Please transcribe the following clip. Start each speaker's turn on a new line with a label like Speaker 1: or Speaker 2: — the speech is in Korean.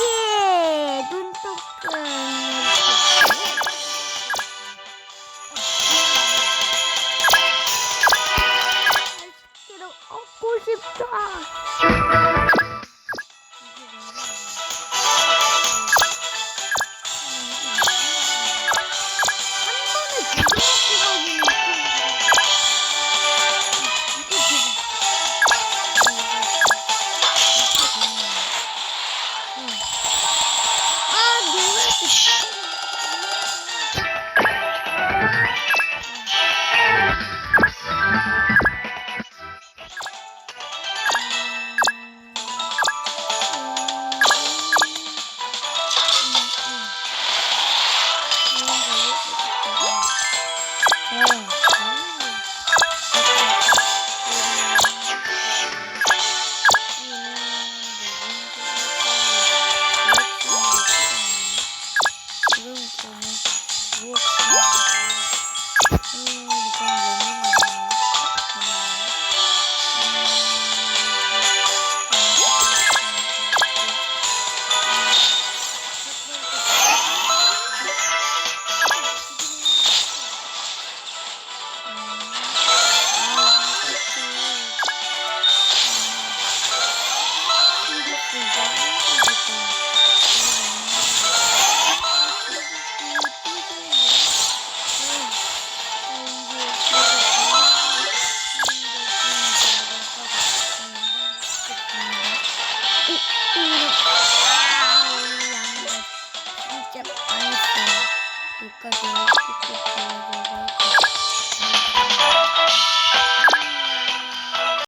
Speaker 1: 예! 눈독금. 맛있게도 얻고 싶다. Dikkat edin. Dikkat edin.